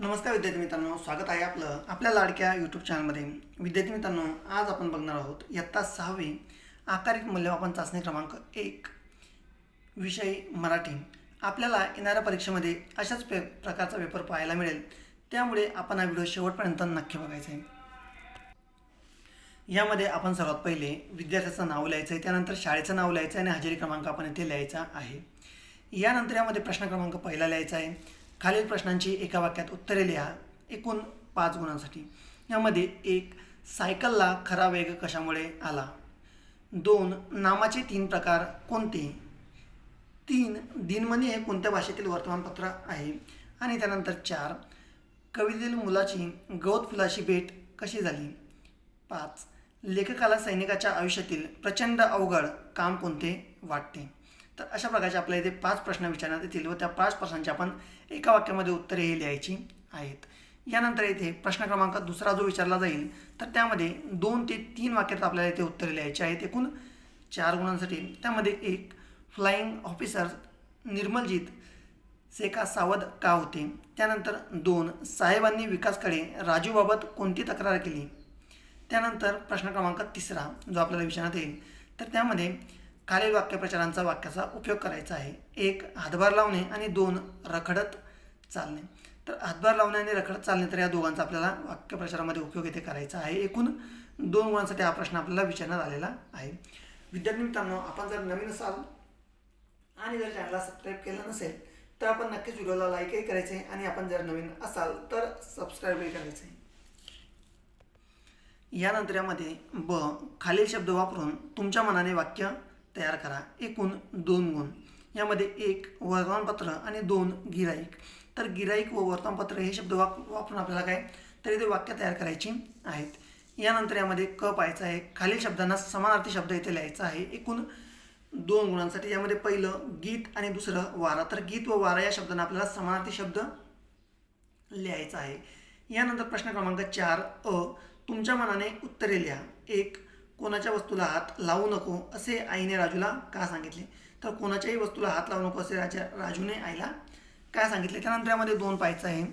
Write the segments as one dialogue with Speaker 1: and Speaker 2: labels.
Speaker 1: नमस्कार विद्यार्थी मित्रांनो स्वागत आहे आपलं आपल्या लाडक्या यूट्यूब चॅनलमध्ये विद्यार्थी मित्रांनो आज आपण बघणार आहोत इयत्ता सहावी आकारिक मूल्यमापन चाचणी क्रमांक एक. विषय मराठी. आपल्याला येणाऱ्या परीक्षेमध्ये अशाच पे प्रकारचा पेपर पाहायला मिळेल. त्यामुळे आपण हा व्हिडिओ शेवटपर्यंत नक्की बघायचा आहे. यामध्ये आपण सर्वात पहिले विद्यार्थ्याचं नाव लिहायचं आहे त्यानंतर शाळेचं नाव लिहायचं आहे आणि हजेरी क्रमांक आपण इथे लिहायचा आहे. यानंतर यामध्ये प्रश्न क्रमांक पहिला लिहायचा आहे. खालील प्रश्नांची एका वाक्यात उत्तरे लिहा. एकूण पाच गुणांसाठी. यामध्ये एक सायकलला खरा वेग कशामुळे आला? दोन नामाचे तीन प्रकार कोणते? तीन दिनमणी हे कोणत्या भाषेतील वर्तमानपत्र आहे? आणि त्यानंतर चार कवितेतील मुलाची गवत फुलाशी भेट कशी झाली? पाच लेखकाला सैनिकाच्या आयुष्यातील प्रचंड अवघड काम कोणते? वाटते. तर अशा प्रकारचे आपल्या इथे पाच प्रश्न विचारण्यात येतील व त्या पाच प्रश्नांची आपण एका वाक्यामध्ये उत्तरे हे लिहायची आहेत. यानंतर इथे प्रश्न क्रमांक दुसरा जो विचारला जाईल तर त्यामध्ये दोन ते तीन वाक्यात आपल्याला इथे उत्तरे लिहायची आहेत. एकूण चार गुणांसाठी त्यामध्ये एक फ्लाईंग ऑफिसर निर्मलजीत सेका सावध का होते? त्यानंतर दोन साहेबांनी विकासकडे राजूबाबत कोणती तक्रार केली? त्यानंतर प्रश्न क्रमांक तिसरा जो आपल्याला विचारण्यात येईल तर त्यामध्ये खालील वाक्यप्रचारांचा वाक्याचा उपयोग करायचा आहे. एक हातभार लावणे आणि दोन रखडत चालणे. तर हातभार लावणे आणि रखडत चालणे तर या दोघांचा आपल्याला वाक्यप्रचारामध्ये उपयोग इथे करायचा आहे. एकूण दोन गुणांसाठी हा प्रश्न आपल्याला विचारण्यात आलेला आहे. विद्यार्थी मित्रांनो आपण जर नवीन असाल आणि जर चॅनलला सबस्क्राईब केलं नसेल तर आपण नक्कीच व्हिडिओला लाईकही करायचे आणि आपण जर नवीन असाल तर सबस्क्राईबही आहे यानंतर यामध्ये ब खालील शब्द वापरून तुमच्या मनाने वाक्य तयार करा. एकूण दोन गुण. यामध्ये एक वर्तमानपत्र आणि दोन गिराईक. तर गिराईक व वर्तमानपत्र हे शब्द वाप वापरून आपल्याला काय? तर इथे वाक्य तयार करायची आहेत. यानंतर यामध्ये क पाहायचं आहे. खालील शब्दांना समानार्थी शब्द इथे लिहायचा आहे. एकूण दोन गुणांसाठी यामध्ये पहिलं गीत आणि दुसरं वारा. तर गीत व वारा या शब्दांना आपल्याला समानार्थी शब्द लिहायचा आहे. यानंतर प्रश्न क्रमांक चार अ. तुमच्या मनाने उत्तरे लिहा. एक कोणाच्या वस्तूला हात लावू नको असे आईने राजूला का सांगितले? तर कोणाच्याही वस्तूला हात लावू नको असे राजा राजूने आईला काय सांगितले? त्यानंतर यामध्ये दोन पाहायचं आहे.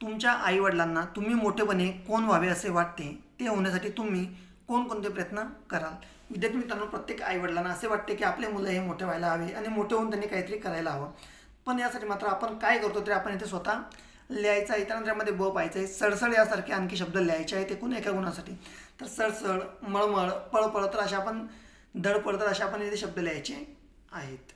Speaker 1: तुमच्या आईवडिलांना तुम्ही मोठेपणे कोण व्हावे असे वाटते? ते होण्यासाठी तुम्ही कोणकोणते प्रयत्न कराल? विद्यार्थी मित्रांनो प्रत्येक आईवडिलांना असे वाटते की आपले मुलं हे मोठे व्हायला हवे आणि मोठे होऊन त्यांनी काहीतरी करायला हवं. पण यासाठी मात्र आपण काय करतो ते आपण इथे स्वतः लिहायचा इतरांच्यामध्ये ब पाहायचं आहे सडसड यासारखे आणखी शब्द लिहायचे आहेत एकूण एका गुणासाठी. तर सडसड मळमळ पळपळ तर अशा आपण धडपड तर अशा आपण इथे शब्द लिहायचे आहेत.